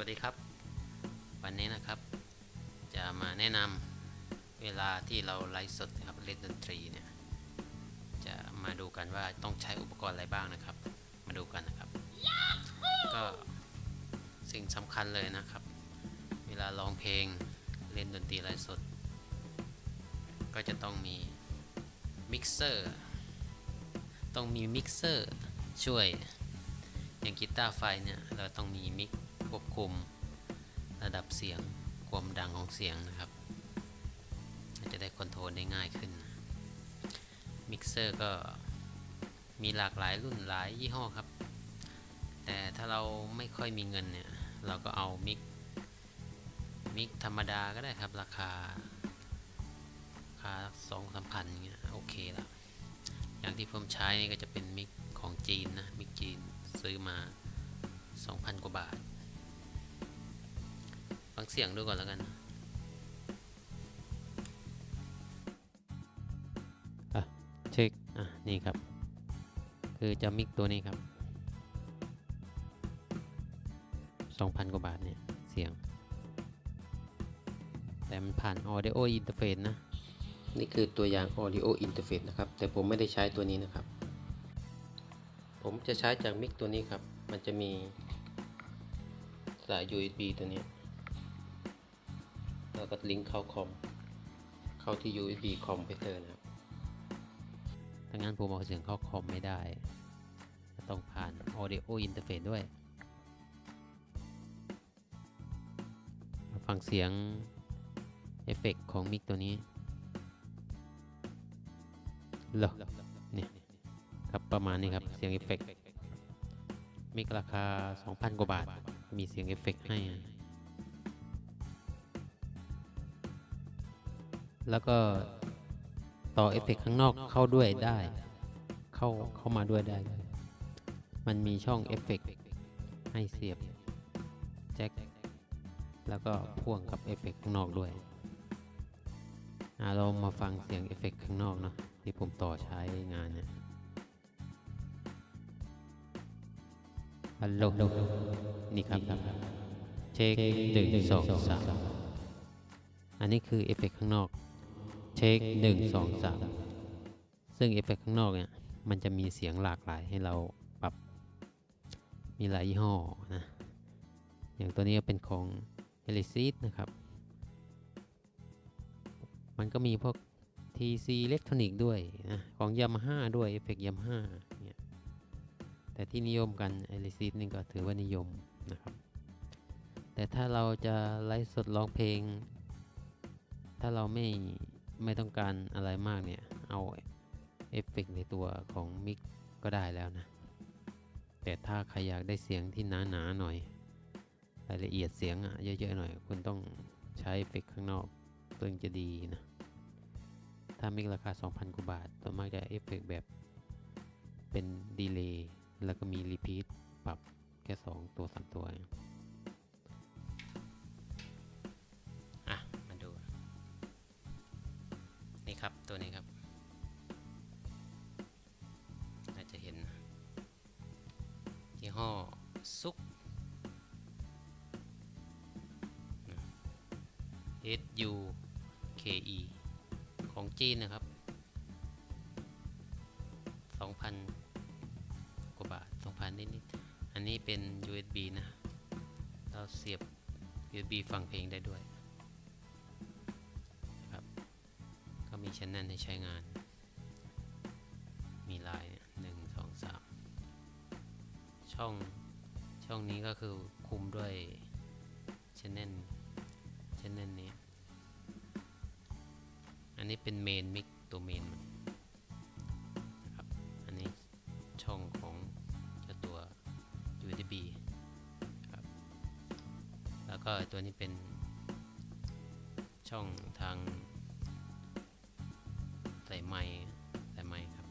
วัสดีครับ วันนี้นะครับ จะมาแนะนำเวลาที่เราไลฟ์สดนะครับเล่นดนตรีเนี่ยจะมาดูกันว่าต้องใช้อุปกรณ์อะไรบ้างนะครับ มาดูกันนะครับ ก็สิ่งสำคัญเลยนะครับ เวลาร้องเพลงเล่นดนตรีไลฟ์สด ก็จะต้องมีมิกเซอร์ต้องมีมิกเซอร์ช่วยอย่างกีตาร์ไฟเนี่ยเราต้องมีมิก ควบคุมระดับเสียงความดังของเสียงนะครับ จะได้คอนโทรลได้ง่ายขึ้น มิกเซอร์ก็มีหลากหลายรุ่นหลายยี่ห้อครับ แต่ถ้าเราไม่ค่อยมีเงินเนี่ย เราก็เอามิกมิกธรรมดาก็ได้ครับ ราคาราคาสองสามพันเงี้ยโอเคละอย่างที่ผมใช้นี่ก็จะเป็นมิกของจีนนะ มิกจีนซื้อมา 2,000 กว่าบาท ฟังเสียงดูก่อนแล้วกันอะเช็ค อะ นี่ครับ คือจะมิกตัวนี้ครับ 2,000 กว่าบาทเนี่ยเสียง แต่มันผ่าน Audio Interface นะ นี่คือตัวอย่าง Audio Interface นะครับ แต่ผมไม่ได้ใช้ตัวนี้นะครับ ผมจะใช้จากมิกตัวนี้ครับ มันจะมีสาย USB ตัวนี้ แล้วก็ลิงก์เข้าคอม เข้าที่ USB คอมพิวเตอร์นะครับถ้างั้นผมเอาเสียงเข้าคอมไม่ได้ ต้องผ่าน Audio Interface ด้วย ฟังเสียง เอฟเฟกของมิกตัวนี้เหรอเนี่ยครับประมาณนี้ครับ เสียงเอฟเฟกมิกราคา 2,000 กว่าบาท มีเสียงเอฟเฟกให้ แล้วก็ต่อเอฟเฟกข้างนอกเข้าด้วยได้ เข้าเข้ามาด้วยได้ มันมีช่องเอฟเฟกให้เสียบแจ็คแล้วก็พ่วงกับเอฟเฟกข้างนอกด้วยเรามาฟังเสียงเอฟเฟกข้างนอกเนาะที่ผมต่อใช้งานเนี่ยฮัลโหลนี่ครับเช็คหนึ่งสองสามอันนี้คือเอฟเฟกข้างนอก เช็คหนึ่งสองสามซึ่งเอฟเฟกข้างนอกเนี่ยมันจะมีเสียงหลากหลายให้เราปรับมีหลายยี่ห้อนะ อย่างตัวนี้ก็เป็นของ e l i s i t นะครับ มันก็มีพวก TC Electronic ด้วยนะของ Yamaha ด้วยเอฟเฟก Yamaha เนี่ยแต่ที่นิยมกัน e l i s i t นี่ก็ถือว่านิยมนะครับ แต่ถ้าเราจะไลฟ์สดร้องเพลง ถ้าเราไม่ ไม่ต้องการอะไรมากเนี่ย เอาเอฟเฟกในตัวของมิกก็ได้แล้วนะ แต่ถ้าใครอยากได้เสียงที่หนาๆหน่อยรายละเอียดเสียงอะเยอะๆหน่อย คุณต้องใช้เอฟเฟกข้างนอกซึ่งจะดีนะ ถ้ามิกราคา 2,000กว่าบาทส่วนมากจะเอฟเฟกแบบเป็นดีเลย์แล้วก็มีรีพีทปรับแค่ 2 ตัว 3 ตัว ครับตัวนี้ครับ น่าจะเห็นยี่ห้อซุก S U K E ของจีนนะครับ 2,000 กว่าบาท 2,000 นิดๆ อันนี้เป็น USB นะ เราเสียบ USB ฟังเพลงได้ด้วย ชั้นนั้นให้ใช้งาน มีลายเนี่ยหนึ่งสองสามช่องช่องนี้ก็คือคุมด้วยชแนลชแนลนี้ อันนี้เป็นเมนมิกตัวเมนครับอันนี้ช่องของตัว USB ครับแล้วก็ตัวนี้เป็นช่องทาง ส่ไมค์ใส่ไมค์ครับ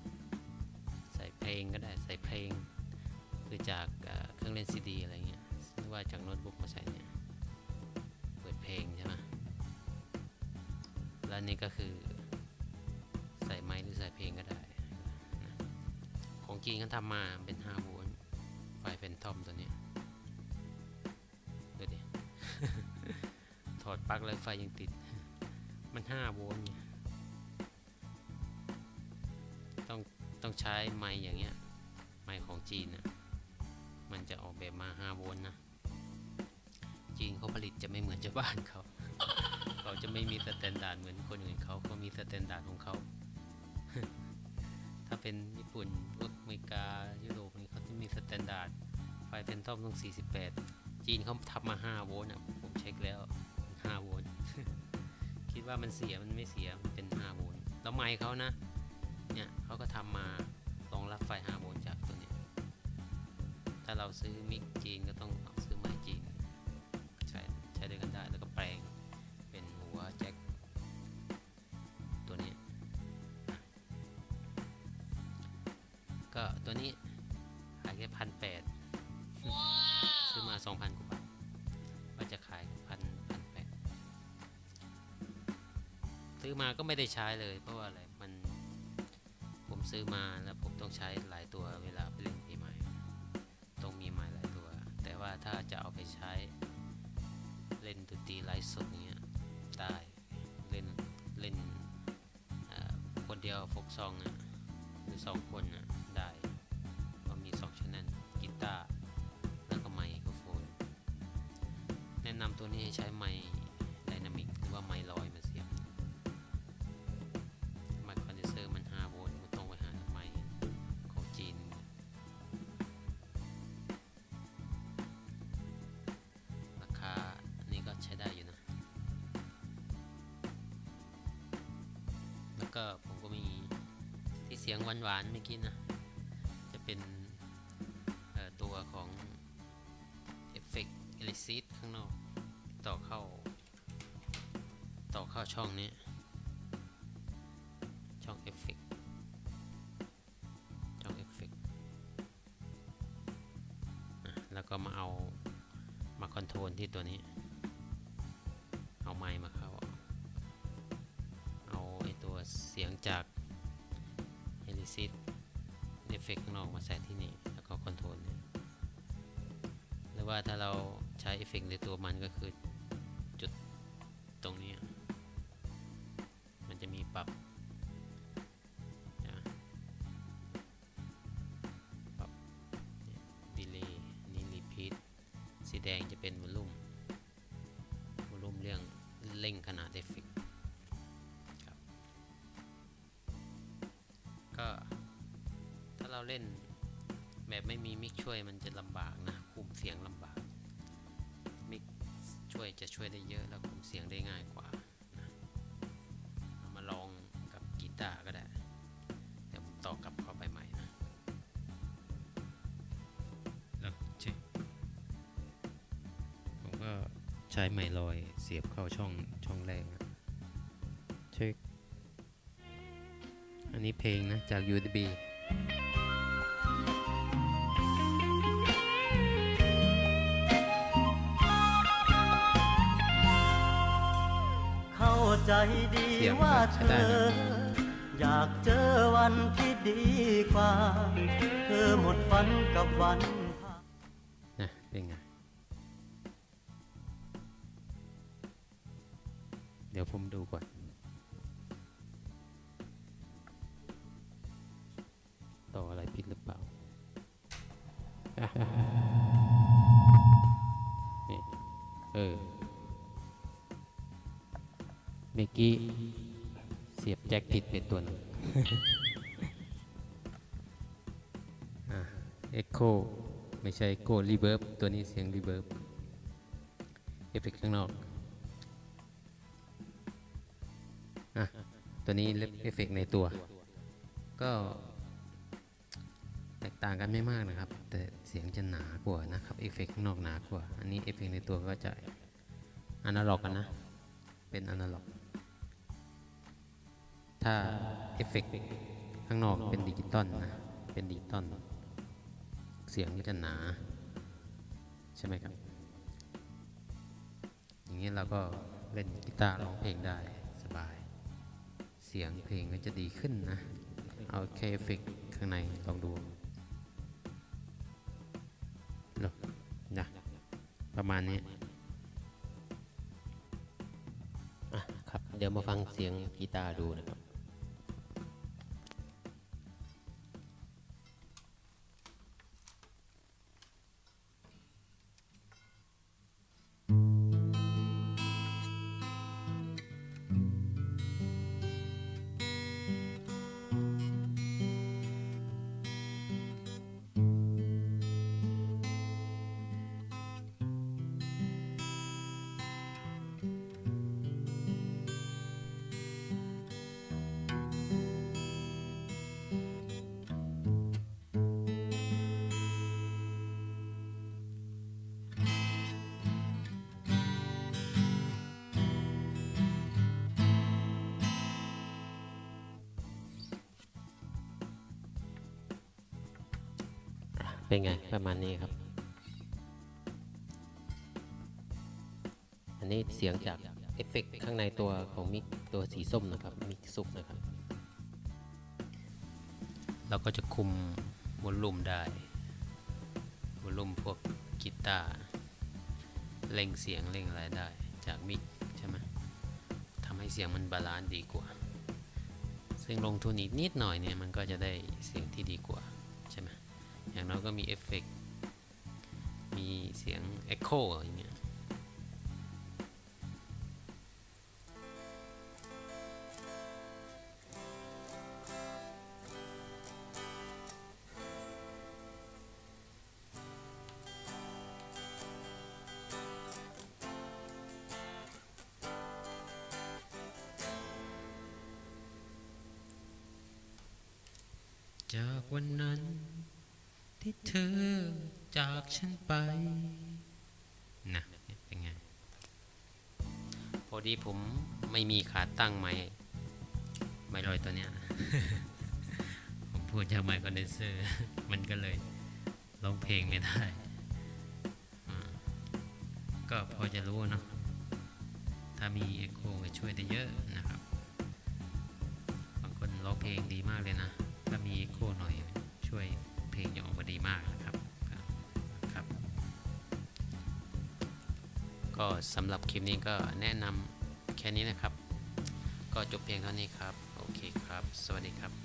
ใส่เพลงก็ได้ใส่เพลง คือจากเครื่องเล่นซีดีอะไรเงี้ยหรือว่าจากโน้ตบุ๊กมาใส่เนี่ยเปิดเพลงใช่ไหมแล้วนี่ก็คือใส่ไม้หรือใส่เพลงก็ได้นะของจริงเขาทำมาเป็น5โวลต์ไฟแฟนทอมตัวเนี้ยดูดิปลั๊กแล้วไฟยังติด มัน5โวลต์ไง ต้องต้องใช้ไมค์อย่างเงี้ยไมค์ของจีนนะมันจะออกแบบมา5โวลต์นะจีนเขาผลิตจะไม่เหมือนชาวบ้านเขาเขาจะไม่มีสแตนดาร์ดเหมือนคนอื่นเขาเขามีสแตนดาร์ดของเขาถ้าเป็นญี่ปุ่นพวกอเมริกายุโรปนี่เขาจะมีสแตนดาร์ดไฟเฟนทอมต้อง 48 จีนเขาทำมา 5 โวลต์อะผมเช็คแล้ว5โวลต์คิดว่ามันเสียมันไม่เสียมันเป็น 5 โวลต์แล้วไมค์เขานะ เนี่ยเขาก็ทำมารองรับไฟ5โวลต์จากตัวเนี้ยถ้าเราซื้อมิกจีนก็ต้องเอาซื้อไมค์จีนใช้ใช้ด้วยกันได้แล้วก็แปลงเป็นหัวแจ็คตัวนี้ ก็ตัวนี้ขายแค่พันแปดซื้อมาสองพันกว่าบาทว่าจะขายพันพันแปดซื้อมาก็ไม่ได้ใช้เลยเพราะว่าอะไรมันผม ซื้อมาแล้วผมต้องใช้หลายตัวเวลาไปเล่นปีใหม่ ต้องมีไม้หลายตัว แต่ว่าถ้าจะเอาไปใช้เล่นดนตรีไลฟ์สดเงี้ยได้เล่นเล่นคนเดียวฟกซองอะหรือสองคนอะได้ก็มีสองชแนลกีตาร์แล้วก็ไมโครโฟนแนะนำตัวนี้ให้ใช้ไมค์ไดนามิกหรือว่าไมค์ลอย ก็ผมก็มีที่เสียงหวานๆเมื่อกี้นะ จะเป็นตัวของเอฟเฟกต์เอลิซิข้างนอก ต่อเข้า ต่อเข้าช่องนี้ ช่องเอฟเฟกต์ช่องเอฟเฟกต์แล้วก็มาเอามาคอนโทรลที่ตัวนี้ เอาไมค์มาเข้า สียงจากเฮลิซิตเอฟเฟกข้างนอกมาใส่ที่นี่ แล้วก็คอนโทรลเนี่ยหรือว่าถ้าเราใช้เอฟเฟกต์ในตัวมันก็คือจุดตรงนี้ มันจะมีปรับปรับดีเลย์นี่รีพีทสีแดงจะเป็น เล่นแบบไม่มีมิกช่วยมันจะลำบากนะ คุมเสียงลำบาก มิกช่วยจะช่วยได้เยอะแล้วคุมเสียงได้ง่ายกว่านะเอามาลองกับกีตาร์ก็ได้ เดี๋ยวผมต่อกลับเข้าไปใหม่นะแล้วเช็คผมก็ใช้ไมค์ลอยเสียบเข้าช่องช่องแรกนะเช็ค อันนี้เพลงนะจาก USB ใจดีเสียงว่าใช้เธได้อนะอยากเจอวันที่ดีกว่า เธอหมดฝันกับวันผ่านนะเป็นไง เดี๋ยวผมดูก่อน กี้เสียบแจ็คผิดไปตัวนึงอะ Echo ไม่ใช่ Echo Reverb ตัวนี้เสียง Reverb เอฟเฟกต์ข้างนอกอะตัวนี้เอฟเฟกต์ในตัว ก็แตกต่างกันไม่มากนะครับ แต่เสียงจะหนากว่านะครับเอฟเฟกต์ข้างนอกหนากว่า อันนี้เอฟเฟกต์ในตัวก็จะอนาล็อกกันนะ เป็นอนาล็อก ถ้าเอฟเฟกต์ข้างนอกเป็นดิจิตอลนะ เป็นดิจิตอลเสียงก็จะหนา ใช่ไหมครับ อย่างนี้เราก็เล่นกีตาร์ร้องเพลงได้สบาย เสียงเพลงก็จะดีขึ้นนะ เอาแค่เอฟเฟกต์ข้างในลองดูเนอะนะประมาณนี้เดี๋ยวมาฟังเสียงกีตาร์ดูนะครับ เป็นไงประมาณนี้ครับ อันนี้เสียงจากเอฟเฟกต์ข้างในตัวของมิกตัวสีส้มนะครับมิกซุกนะครับ เราก็จะคุมวอลลุ่มได้วอลลุ่มพวกกีตาร์เล่งเสียงเล่งอะไรได้จากมิกใช่ไหมทำให้เสียงมันบาลานซ์ดีกว่า ซึ่งลงทุนอีกนิดหน่อยเนี่ยมันก็จะได้เสียงที่ดีกว่า อย่างน้อยก็มีเอฟเฟกต์มีเสียงเอ็กโคอย่างเงี้ยจากวันนั้น ที่เธอจากฉันไปนะเป็นไง พอดีผมไม่มีขาตั้งไม้ไม้ลอยตัวเนี้ย ผมพูดจากไมค์คอนเดนเซอร์ มันก็เลยร้องเพลงไม่ได้ ก็พอจะรู้เนาะถ้ามีเอ็กโคก็ช่วยได้เยอะนะครับ บางคนร้องเพลงดีมากเลยนะ ถ้ามีเอ็กโคหน่อยช่วย เพลงจะออกมาดีมากนะครับครับครับก็สำหรับคลิปนี้ก็แนะนำแค่นี้นะครับ ก็จบเพียงเท่านี้ครับ โอเคครับ สวัสดีครับ